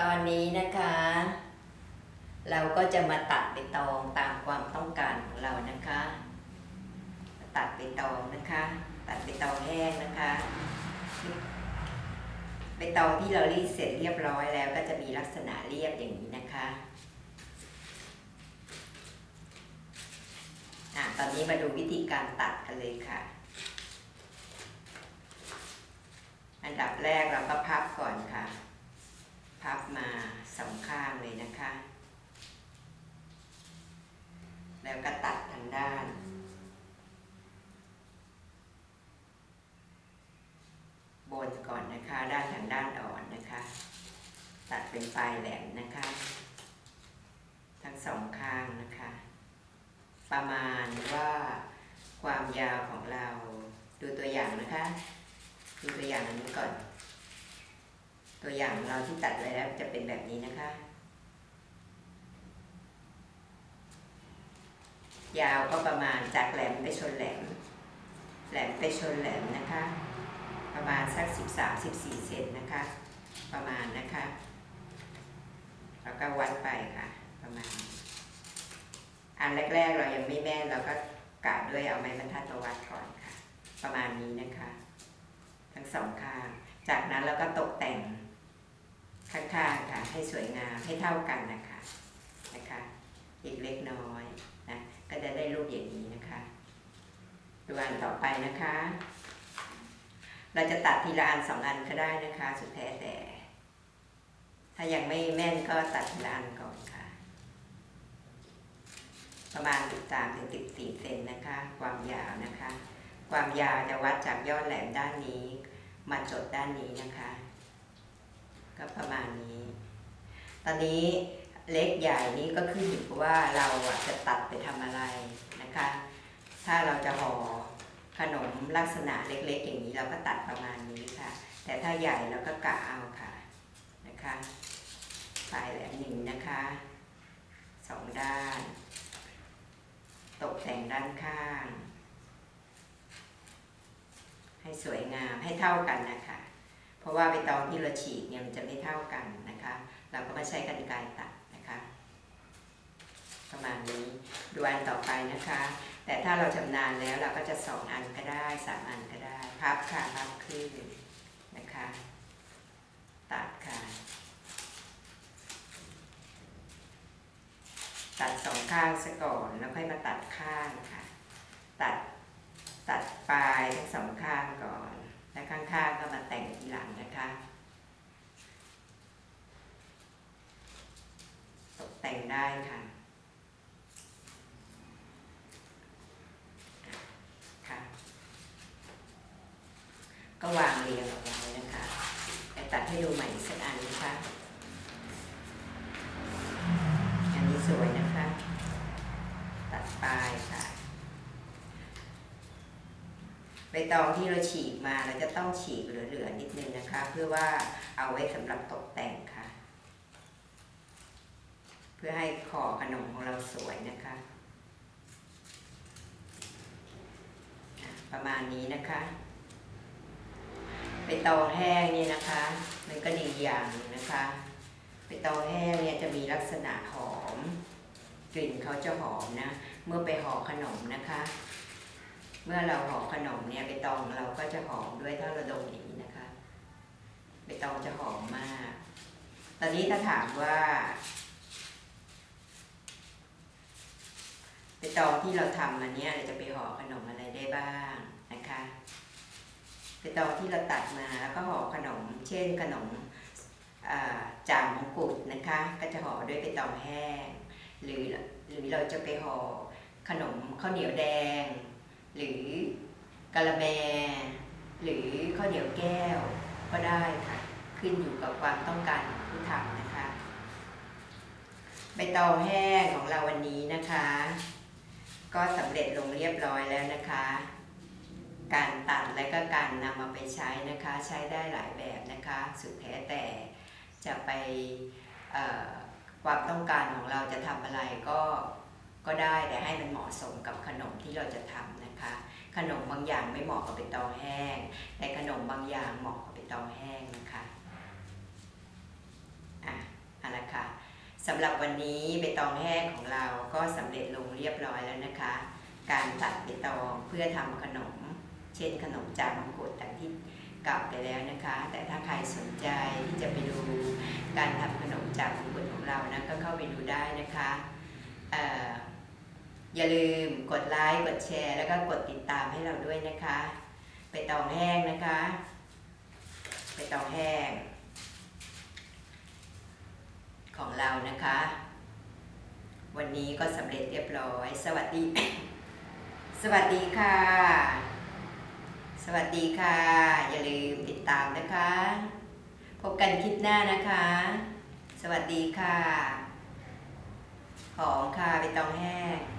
ตอนนี้นะคะ เราก็จะมาตัดใบตองตามความต้องการของเรานะคะ ตัดใบตองนะคะ ตัดใบตองแห้งนะคะใบตองที่เรารีดเสร็จเรียบร้อยแล้วก็จะมีลักษณะเรียบอย่างนี้นะคะอะตอนนี้มาดูวิธีการตัดกันเลยค่ะ อันดับแรกเราก็พับก่อนค่ะ พับมาสองข้างเลยนะคะ แล้วก็ตัดทางด้านบนก่อนนะคะ ด้านทางด้านอ่อนนะคะ ตัดเป็นปลายแหลมนะคะ ทั้งสองข้างนะคะ ประมาณว่าความยาวของเราดูตัวอย่างนะคะ ดูตัวอย่างอันนี้ก่อน ตัวอย่างเราที่ตัดไว้แล้วจะเป็นแบบนี้นะคะ ยาวก็ประมาณจากแหลมไปชนแหลม แหลมไปชนแหลมนะคะ ประมาณสักสิบสามสิบสี่เซนนะคะ ประมาณนะคะ แล้วก็วัดไปค่ะ ประมาณ อันแรกๆเรายังไม่แม่นเราก็กะด้วยเอาไม้บรรทัดมาวัดก่อนค่ะ ประมาณนี้นะคะ ทั้งสองข้างจากนั้นเราก็ตกแต่ง ข้างๆค่ะให้สวยงามให้เท่ากันนะคะนะคะอีกเล็กน้อยนะก็จะได้รูปอย่างนี้นะคะดูอันต่อไปนะคะ เราจะตัดทีละอันสองอันก็ได้นะคะ สุดแท้แต่ ถ้ายังไม่แม่นก็ตัดทีละอันก่อนค่ะ ประมาณ 13ถึง14เซนนะคะ ความยาวนะคะ ความยาวจะวัดจากยอดแหลมด้านนี้ มาจดด้านนี้นะคะ ก็ประมาณนี้ ตอนนี้เล็กใหญ่นี้ก็ขึ้นอยู่กับว่าเราจะตัดไปทำอะไรนะคะ ถ้าเราจะห่อขนมลักษณะเล็กๆ อย่างนี้เราก็ตัดประมาณนี้ค่ะ แต่ถ้าใหญ่เราก็กะเอาค่ะนะคะปลายแหลมหนึ่งนะคะสองด้าน ตกแต่งด้านข้าง ให้สวยงามให้เท่ากันนะคะ เพราะว่าใบตองที่เราฉีกเนี่ยมันจะไม่เท่ากันนะคะ เราก็มาใช้กรรไกรตัดนะคะ ประมาณนี้ดูอันต่อไปนะคะ แต่ถ้าเราชำนาญแล้วเราก็จะสองอันก็ได้สามอันก็ได้พับค่ะพับขึ้นนะคะ ตัดค่ะตัดสองข้างซะก่อนแล้วค่อยมาตัดข้างค่ะ ตัดตัดปลายทั้งสองข้างก่อน ข้างๆก็มาแต่งทีหลังนะคะ ตกแต่งได้ค่ะค่ะ ก็วางเรียงเอาไว้นะคะแต่ตัดให้ดูใหม่สักอันนะคะอันนี้สวยนะคะ ตัดปลายค่ะ ใบตองที่เราฉีกมาเราจะต้องฉีกเหลือๆนิดนึงนะคะ เพื่อว่าเอาไว้สำหรับตกแต่งค่ะ เพื่อให้ขอขนมของเราสวยนะคะ ประมาณนี้นะคะใบตองแห้งนี่นะคะ มันก็ดีอย่างนึงนะคะใบตองแห้งเนี่ยจะมีลักษณะหอม กลิ่นเขาจะหอมนะ เมื่อไปห่อขนมนะคะ เมื่อเราห่อขนมเนี่ยใบตองเราก็จะหอมด้วยถ้าเราดมอย่างนี้นะคะใบตองจะหอมมาก ตอนนี้ถ้าถามว่าใบตองที่เราทำมันเนี่ยเราจะไปห่อขนมอะไรได้บ้างนะคะใบตองที่เราตัดมาแล้วก็ห่อขนม เช่นขนมอ่าจ่ามงกุฎนะคะ ก็จะห่อด้วยใบตองแห้ง หรือหรือเราจะไปห่อขนมข้าวเหนียวแดง หรือกะละแม หรือข้าวเหนียวแก้วก็ได้ค่ะ ขึ้นอยู่กับความต้องการของผู้ทำนะคะ ใบตองแห้งของเราวันนี้นะคะ ก็สำเร็จลงเรียบร้อยแล้วนะคะ การตัดและก็การนำมาไปใช้นะคะ ใช้ได้หลายแบบนะคะ สุดแท้แต่จะไปความต้องการของเราจะทำอะไรก็ก็ได้แต่ให้มันเหมาะสมกับขนมที่เราจะทำ นะคะ ขนมบางอย่างไม่เหมาะกับใบตองแห้ง แต่ขนมบางอย่างเหมาะกับใบตองแห้งนะคะอะคะสำหรับวันนี้ใบตองแห้งของเราก็สำเร็จลงเรียบร้อยแล้วนะคะ การตัดใบตองเพื่อทำขนม เช่นขนมจามังกุฎดังที่กล่าวไปแล้วนะคะ แต่ถ้าใครสนใจที่จะไปดูการทำขนมจามังกุฎของเรานะก็เข้าไปดูได้นะคะเอย่าลืมกดไลค์กดแชร์ แล้วก็กดติดตามให้เราด้วยนะคะใบตองแห้งนะคะใบตองแห้ง ของเรานะคะ วันนี้ก็สำเร็จเรียบร้อย สวัสดี สวัสดีค่ะ สวัสดีค่ะ อย่าลืมติดตามนะคะ พบกันคลิปหน้านะคะ สวัสดีค่ะ หอมค่ะใบตองแห้ง